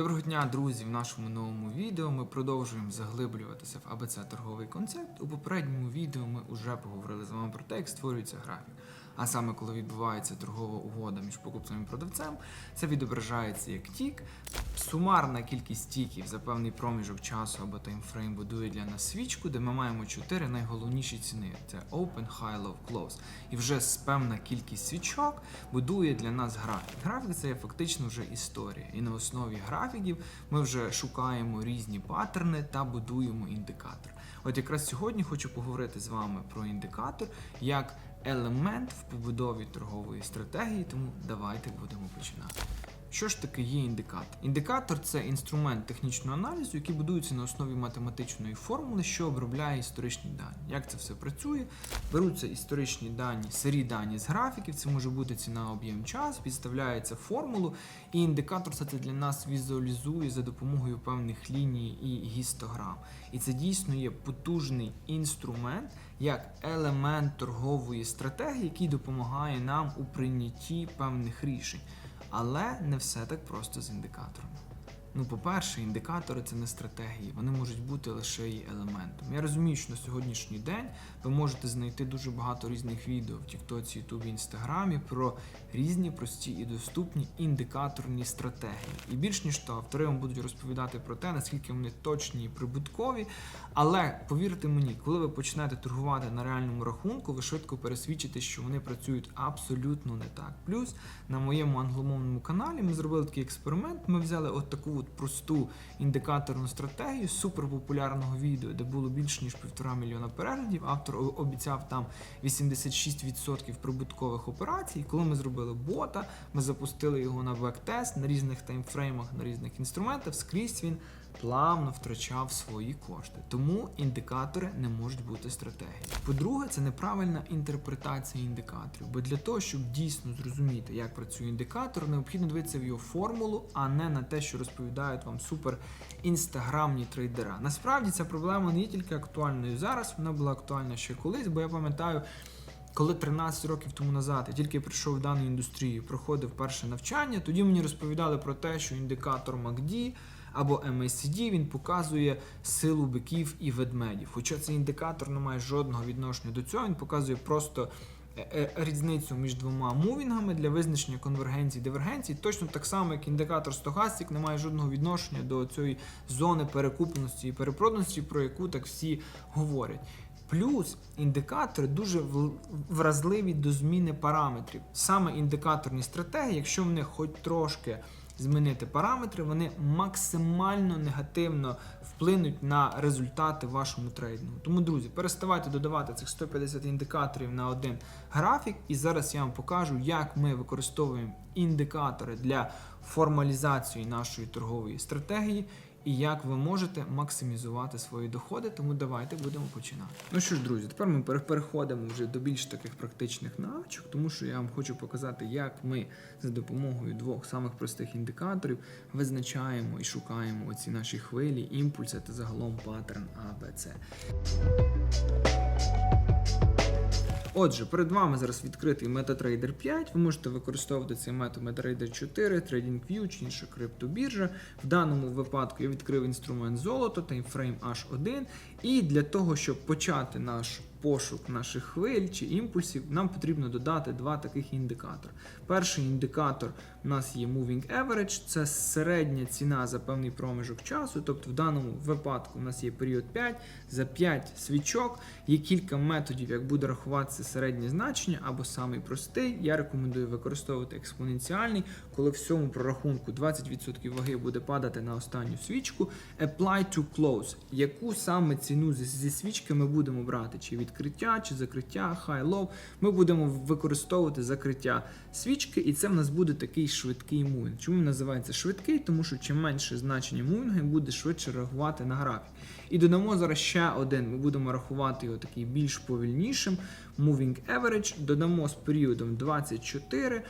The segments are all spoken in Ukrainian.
Доброго дня, друзі! В нашому новому відео ми продовжуємо заглиблюватися в АБЦ торговий концепт. У попередньому відео ми вже поговорили з вами про те, як створюється графік. А саме коли відбувається торгова угода між покупцем і продавцем, це відображається як тік. Сумарна кількість тіків за певний проміжок часу або таймфрейм будує для нас свічку, де ми маємо чотири найголовніші ціни: це Open, High, Low, Close. І вже певна кількість свічок будує для нас графік. Графік це є фактично вже історія. І на основі графіків ми вже шукаємо різні паттерни та будуємо індикатор. От якраз сьогодні хочу поговорити з вами про індикатор як елемент в побудові торгової стратегії, тому давайте будемо починати. Що ж таке є індикатор? Індикатор це інструмент технічного аналізу, який будується на основі математичної формули, що обробляє історичні дані. Як це все працює? Беруться історичні дані, сирі дані з графіків, це може бути ціна, об'єм час, підставляється формулу, і індикатор це для нас візуалізує за допомогою певних ліній і гістограм. І це дійсно є потужний інструмент як елемент торгової стратегії, який допомагає нам у прийнятті певних рішень. Але не все так просто з індикаторами. Ну, по-перше, індикатори це не стратегії, вони можуть бути лише її елементом. Я розумію, що на сьогоднішній день ви можете знайти дуже багато різних відео в Тіктоці, Ютубі, Інстаграмі про різні прості і доступні індикаторні стратегії. І більш ніж то, автори вам будуть розповідати про те, наскільки вони точні і прибуткові. Але повірте мені, коли ви почнете торгувати на реальному рахунку, ви швидко пересвідчите, що вони працюють абсолютно не так. Плюс на моєму англомовному каналі ми зробили такий експеримент. Ми взяли от таку от просту індикаторну стратегію суперпопулярного відео, де було більше ніж півтора мільйона переглядів. Автор обіцяв там 86% прибуткових операцій. Коли ми зробили бота, ми запустили його на бек-тест на різних таймфреймах, на різних інструментах. Скрізь він плавно втрачав свої кошти. Тому індикатори не можуть бути стратегією. По-друге, це неправильна інтерпретація індикаторів. Бо для того, щоб дійсно зрозуміти, як працює індикатор, необхідно дивитися в його формулу, а не на те, що розповідають вам супер інстаграмні трейдера. Насправді ця проблема не є тільки актуальною зараз, вона була актуальна ще колись, бо я пам'ятаю. Коли 13 років тому назад я тільки прийшов в дану індустрію, проходив перше навчання, тоді мені розповідали про те, що індикатор MACD або MACD він показує силу биків і ведмедів. Хоча цей індикатор не має жодного відношення до цього, він показує просто е, е, різницю між двома мувінгами для визначення конвергенції дивергенції, точно так само, як індикатор стохастик не має жодного відношення до цієї зони перекупленості і перепроданості, про яку так всі говорять. Плюс індикатори дуже вразливі до зміни параметрів. Саме індикаторні стратегії, якщо в них хоч трошки змінити параметри, вони максимально негативно вплинуть на результати вашому трейдингу. Тому, друзі, переставайте додавати цих 150 індикаторів на один графік, і зараз я вам покажу, як ми використовуємо індикатори для формалізації нашої торгової стратегії і як ви можете максимізувати свої доходи. Тому давайте будемо починати. Ну що ж, друзі, тепер ми переходимо вже до більш таких практичних навичок, тому що я вам хочу показати, як ми за допомогою двох самих простих індикаторів визначаємо і шукаємо оці наші хвилі, імпульси та загалом паттерн ABC. Отже, перед вами зараз відкритий MetaTrader 5. Ви можете використовувати цей метод MetaTrader 4, TradingView чи інша криптобіржа. В даному випадку я відкрив інструмент золото, таймфрейм H1. І для того, щоб почати наш пошук наших хвиль чи імпульсів, нам потрібно додати два таких індикатори. Перший індикатор у нас є Moving Average, це середня ціна за певний проміжок часу. Тобто в даному випадку у нас є період 5, за 5 свічок є кілька методів, як буде рахуватися середнє значення або самий простий. Я рекомендую використовувати експоненціальний, коли в цьому прорахунку 20% ваги буде падати на останню свічку. Apply to close. Яку саме ціну зі, свічки ми будемо брати? Чи відкриття, чи закриття, high low. Ми будемо використовувати закриття свічки, і це в нас буде такий швидкий мувінг. Чому він називається швидкий? Тому що чим менше значення мувінга, буде швидше реагувати на графік. І додамо зараз ще один. Ми будемо рахувати його такий більш повільнішим. Moving average, додамо з періодом 24.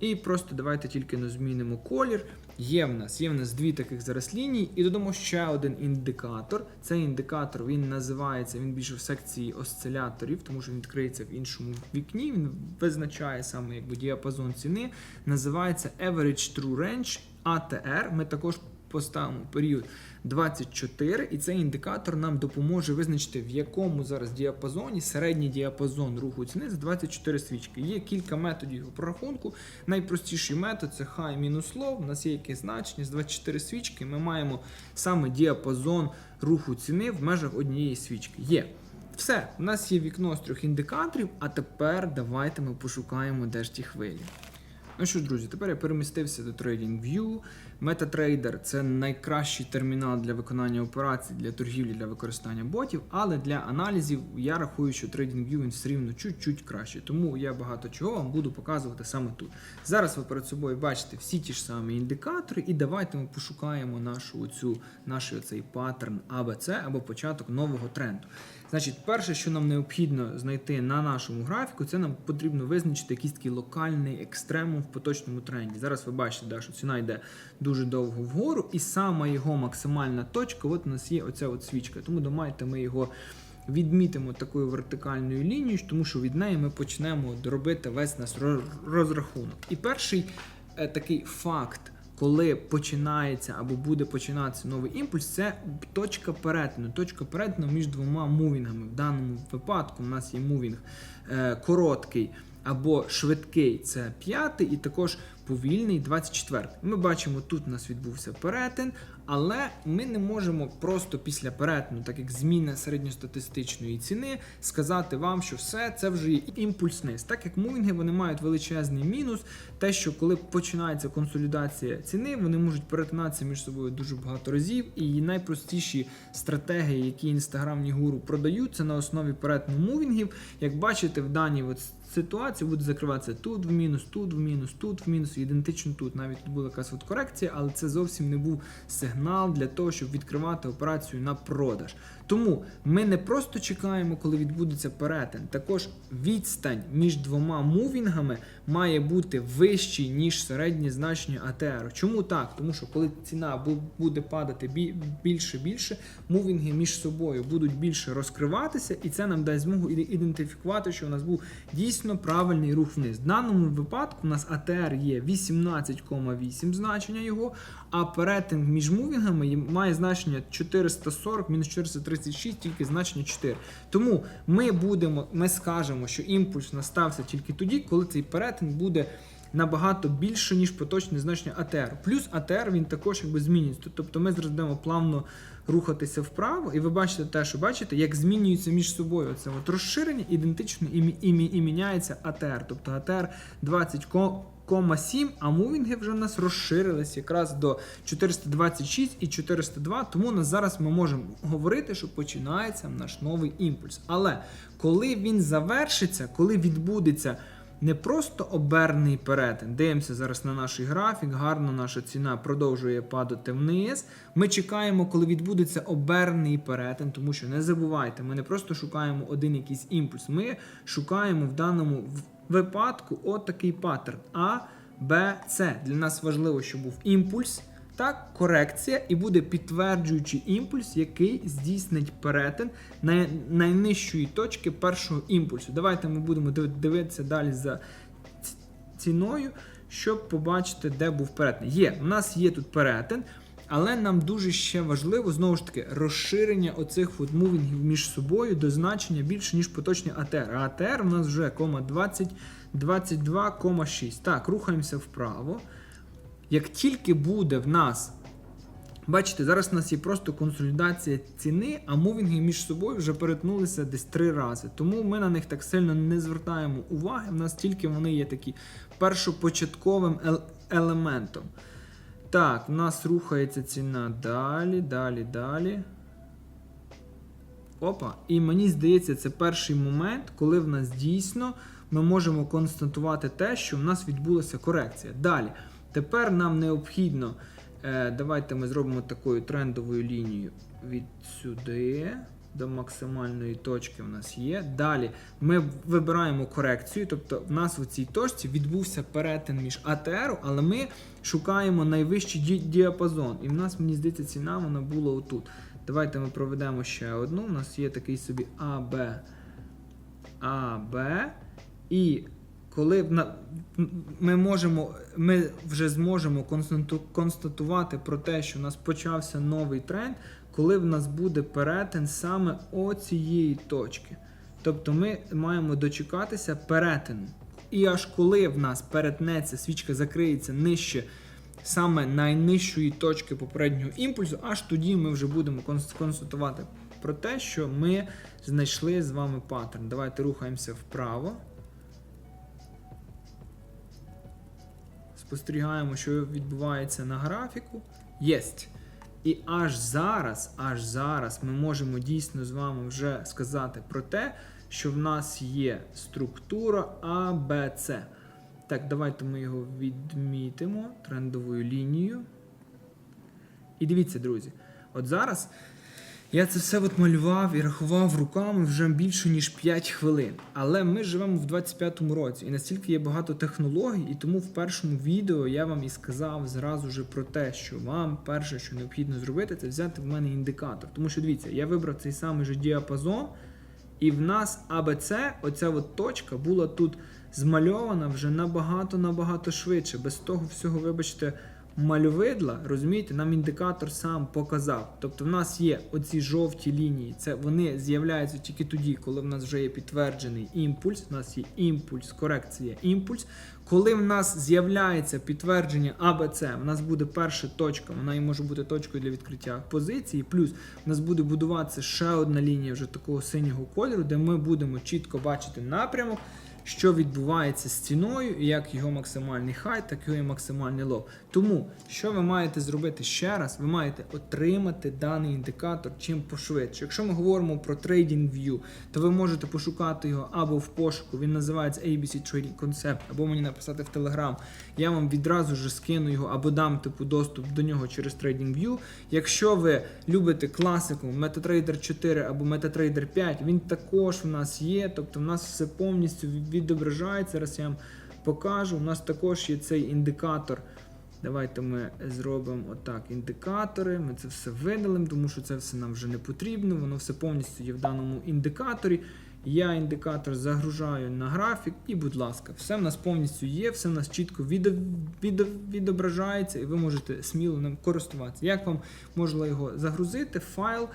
І просто давайте тільки ну, змінимо колір. Є в нас є в нас дві таких зараз лінії, і додамо ще один індикатор. Цей індикатор він називається, він більше в секції осциляторів, тому що він відкриється в іншому вікні. Він визначає саме якби діапазон ціни. Називається Average True Range ATR. Ми також поставимо період 24, і цей індикатор нам допоможе визначити, в якому зараз діапазоні середній діапазон руху ціни за 24 свічки. Є кілька методів його прорахунку. Найпростіший метод це high мінус low. У нас є якесь значення з 24 свічки. Ми маємо саме діапазон руху ціни в межах однієї свічки. Є. Все, у нас є вікно з трьох індикаторів, а тепер давайте ми пошукаємо де ж ті хвилі. Ну що ж, друзі, тепер я перемістився до TradingView. MetaTrader – це найкращий термінал для виконання операцій, для торгівлі, для використання ботів, але для аналізів я рахую, що TradingView він все рівно чуть-чуть краще. Тому я багато чого вам буду показувати саме тут. Зараз ви перед собою бачите всі ті ж самі індикатори, і давайте ми пошукаємо нашу оцю, наш оцей паттерн ABC або початок нового тренду. Значить, перше, що нам необхідно знайти на нашому графіку, це нам потрібно визначити якийсь такий локальний екстремум в поточному тренді. Зараз ви бачите, да, що ціна йде дуже довго вгору, і сама його максимальна точка, от у нас є оця от свічка. Тому давайте ми його відмітимо такою вертикальною лінією, тому що від неї ми почнемо робити весь наш розрахунок. І перший е, такий факт. Коли починається або буде починатися новий імпульс, це точка перетину. Точка перетину між двома мувінгами. В даному випадку у нас є мувінг е, короткий або швидкий це п'ятий, і також повільний 24. Ми бачимо, тут у нас відбувся перетин, але ми не можемо просто після перетину, так як зміна середньостатистичної ціни, сказати вам, що все це вже є імпульс вниз. Так як мувінги вони мають величезний мінус, те, що коли починається консолідація ціни, вони можуть перетинатися між собою дуже багато разів. І найпростіші стратегії, які інстаграмні гуру продають, це на основі перетину мувінгів. Як бачите, в даній от ситуації буде закриватися тут в мінус, тут в мінус, тут в мінус, ідентично тут. Навіть тут була якась от корекція, але це зовсім не був сигнал для того, щоб відкривати операцію на продаж. Тому ми не просто чекаємо, коли відбудеться перетин. Також відстань між двома мувінгами має бути вищий, ніж середнє значення АТР. Чому так? Тому що коли ціна буде падати більше більше, мувінги між собою будуть більше розкриватися, і це нам дасть змогу ідентифікувати, що у нас був дійсно правильний рух вниз. В даному випадку у нас АТР є 18,8 значення його, а перетин між мувінгами має значення 440 мінус 436, тільки значення 4. Тому ми будемо, ми скажемо, що імпульс настався тільки тоді, коли цей перетин буде. Набагато більше, ніж поточне значення АТР. Плюс АТР він також якби змінюється. Тобто ми зараз плавно рухатися вправо, і ви бачите те, що бачите, як змінюється між собою це от розширення, ідентично і, мі- і, і міняється АТР. Тобто АТР 20,7, а мувінги вже в нас розширились якраз до 426 і 402. Тому на зараз ми можемо говорити, що починається наш новий імпульс. Але коли він завершиться, коли відбудеться. Не просто оберний перетин. Дивимося зараз на наш графік. Гарно наша ціна продовжує падати вниз. Ми чекаємо, коли відбудеться оберний перетин, тому що не забувайте, ми не просто шукаємо один якийсь імпульс. Ми шукаємо в даному випадку отакий паттерн А, Б, С. Для нас важливо, щоб був імпульс. Так, корекція і буде підтверджуючий імпульс, який здійснить перетин най- найнижчої точки першого імпульсу. Давайте ми будемо дивитися далі за ціною, щоб побачити, де був перетин. Є, у нас є тут перетин, але нам дуже ще важливо знову ж таки розширення оцих мувінгів між собою до значення більше, ніж поточні АТР. А АТР у нас вже кома 20, 22,6. Так, рухаємося вправо. Як тільки буде в нас, бачите, зараз у нас є просто консолідація ціни, а мувінги між собою вже перетнулися десь три рази. Тому ми на них так сильно не звертаємо уваги. В нас тільки вони є такі першопочатковим ел- елементом. Так, в нас рухається ціна далі, далі, далі. Опа. І мені здається, це перший момент, коли в нас дійсно ми можемо констатувати те, що в нас відбулася корекція. Далі. Тепер нам необхідно. Е, давайте ми зробимо такою трендовою лінією від сюди до максимальної точки в нас є. Далі ми вибираємо корекцію, тобто в нас в цій точці відбувся перетин між АТР, але ми шукаємо найвищий ді- діапазон. І в нас, мені здається, ціна вона була отут. Давайте ми проведемо ще одну. У нас є такий собі АБ. АБ. І коли ми можемо, ми вже зможемо констатувати про те, що у нас почався новий тренд, коли в нас буде перетин саме оцієї точки. Тобто ми маємо дочекатися перетину. І аж коли в нас перетнеться, свічка закриється нижче саме найнижчої точки попереднього імпульсу, аж тоді ми вже будемо констатувати про те, що ми знайшли з вами паттерн. Давайте рухаємося вправо. Спостерігаємо, що відбувається на графіку. Єсть. І аж зараз, аж зараз ми можемо дійсно з вами вже сказати про те, що в нас є структура А, Б, С. Так, давайте ми його відмітимо трендовою лінією. І дивіться, друзі, от зараз я це все от малював і рахував руками вже більше ніж 5 хвилин. Але ми живемо в 25-му році, і настільки є багато технологій, і тому в першому відео я вам і сказав зразу же про те, що вам перше, що необхідно зробити, це взяти в мене індикатор. Тому що дивіться, я вибрав цей самий же діапазон, і в нас АБЦ, оця от точка, була тут змальована вже набагато-набагато швидше. Без того всього, вибачте, мальовидла, розумієте, нам індикатор сам показав. Тобто в нас є оці жовті лінії, це вони з'являються тільки тоді, коли в нас вже є підтверджений імпульс. У нас є імпульс, корекція, імпульс. Коли в нас з'являється підтвердження АБЦ, в нас буде перша точка, вона і може бути точкою для відкриття позиції. Плюс в нас буде будуватися ще одна лінія вже такого синього кольору, де ми будемо чітко бачити напрямок, що відбувається з ціною, як його максимальний хай, так і максимальний лоу. Тому що ви маєте зробити ще раз? Ви маєте отримати даний індикатор чим пошвидше. Якщо ми говоримо про TradingView, то ви можете пошукати його або в пошуку. Він називається ABC Trading Concept, або мені написати в Telegram. Я вам відразу ж скину його або дам типу доступ до нього через TradingView. Якщо ви любите класику MetaTrader 4 або MetaTrader 5, він також у нас є. Тобто в нас все повністю відображається. Зараз я вам покажу. У нас також є цей індикатор. Давайте ми зробимо отак індикатори. Ми це все видалимо, тому що це все нам вже не потрібно. Воно все повністю є в даному індикаторі. Я індикатор загружаю на графік, і, будь ласка, все в нас повністю є, все в нас чітко відо- відо- відображається, і ви можете сміло ним користуватися. Як вам можна його загрузити? Файл,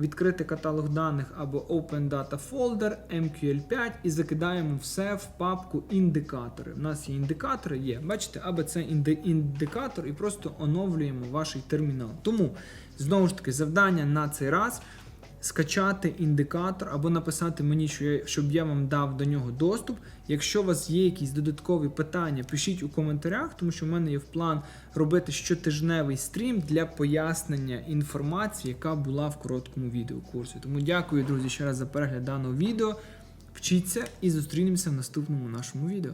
відкрити каталог даних або Open Data Folder, MQL5 і закидаємо все в папку індикатори. У нас є індикатори, є, бачите, або це інди- індикатор, і просто оновлюємо ваш термінал. Тому знову ж таки завдання на цей раз скачати індикатор або написати мені, що я, щоб я вам дав до нього доступ. Якщо у вас є якісь додаткові питання, пишіть у коментарях, тому що в мене є в план робити щотижневий стрім для пояснення інформації, яка була в короткому відеокурсі. Тому дякую, друзі, ще раз за перегляд даного відео. Вчіться і зустрінемося в наступному нашому відео.